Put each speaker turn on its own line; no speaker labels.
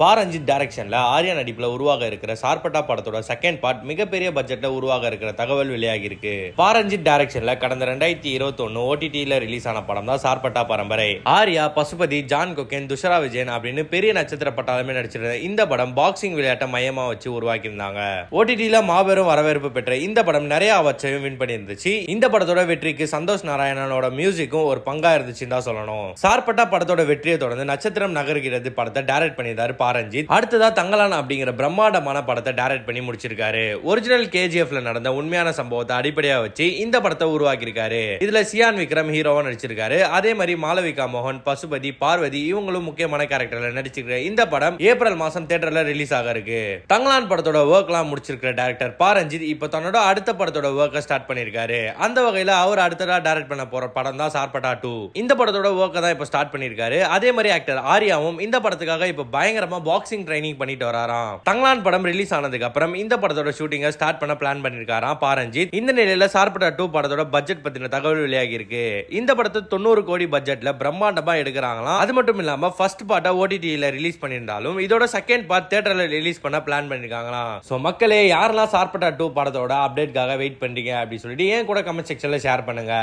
பாரஞ்சித் டைரக்ஷனில் ஆர்யா நடிப்பில் உருவாக இருக்கிற சார்பட்டா படத்தோட செகண்ட் பார்ட் மிகப்பெரிய பட்ஜெட்டில் உருவாக இருக்கிற தகவல் வெளியாகி இருக்கு பாரஞ்சித் டைரக்ஷனில் கடந்த ரெண்டாயிரத்தி இருபத்தி ஓடிடியில் ரிலீஸ் ஆன படம் தான் சார்பட்டா பரம்பரை. ஆர்யா பசுபதி ஜான் கொக்கேன் துஷரா விஜயன் அப்படின்னு பெரிய நட்சத்திர பட்டாலுமே நடிச்சிருந்த இந்த படம் பாக்ஸிங் விளையாட்டை மையமாக வச்சு உருவாக்கியிருந்தாங்க. ஓடிடியில் மாபெரும் வரவேற்பு பெற்ற இந்த படம் நிறைய அவற்றையும் வின் பண்ணியிருந்துச்சு. இந்த படத்தோட வெற்றிக்கு சந்தோஷ் நாராயணனோட மியூசிக்கும் ஒரு பங்கா இருந்துச்சுன்னு தான் சொல்லணும். சார்பட்டா படத்தோட வெற்றியை தொடர்ந்து நட்சத்திரம் நகர்கிறது படத்தை டைரக்ட் பண்ணியிருந்தாரு பாரஞ்சித். அடுத்ததா தங்கலான அப்படிங்கிற பிரம்மாண்டமான படத்தை டைரக்ட் பண்ணி முடிச்சிருக்காரு. ஒரிஜினல் கேஜிஎஃப்ல நடந்த உண்மையான சம்பவத்தை அடிப்படையா வச்சு இந்த படத்தை உருவாக்கியிருக்காரு. இதுல சியான் விக்ரம் ஹீரோவா நடிச்சிருக்காரு. அதே மாதிரி மாளவிகா மோகன் பசுபதி பார்வதி இவங்களும் முக்கியமான கேரக்டர்ல நடிச்சிருக்கிற இந்த படம் ஏப்ரல் மாசம் தியேட்டர்ல ரிலீஸ் ஆக இருக்கு. தங்கலான் படத்தோட ஒர்க்லாம் முடிச்சிருக்கிற டேரக்டர் பாரஞ்சித் இப்போ தன்னோட அடுத்த படத்தோட ஒர்க்கை ஸ்டார்ட் பண்ணிருக்காரு அந்த வகையில அவர் அடுத்ததா டைரக்ட் பண்ண போற படம் தான் சார்பட்டா டூ இந்த படத்தோட ஒர்க்கை தான் இப்போ ஸ்டார்ட் பண்ணிருக்காரு அதே மாதிரி ஆக்டர் ஆர்யாவும் இந்த படத்துக்காக இப்போ பயங்கரமா பாக்ஸிங் ட்ரைனிங் பண்ணிட்டு வராராம். தங்கலான் படம் ரிலீஸ் ஆனதுக்கு அப்புறம் இந்த படத்தோட ஷூட்டிங்கை ஸ்டார்ட் பண்ண பிளான் பண்ணிருக்காராம் பாரஞ்சித். இந்த நிலையில சார்பட்டா டூ படத்தோட பட்ஜெட் பத்தின தகவல் வெளியாகி இருக்கு இந்த படத்தை தொண்ணூறு கோடி பட்ஜெட்ல பிரம்மாண்டமா எடுக்கிறாங்களாம். அது மட்டும் இல்லாம ஃபர்ஸ்ட் பார்ட்டா ஓடிடியில ரிலீஸ் பண்ணியிருந்தாலும் இதோட செகண்ட் பார்ட் தியேட்டர்ல ரிலீஸ் பண்ண பிளான் பண்ணிருக்காங்களாம். ஸோ மக்களே யாரெல்லாம் சார்பட்டா டூ படத்தோட அப்டேட்காக வெயிட் பண்றீங்க அப்படின்னு சொல்லிட்டு ஏன் கூட கமெண்ட் செக்ஷன்ல ஷேர் பண்ணுங்க.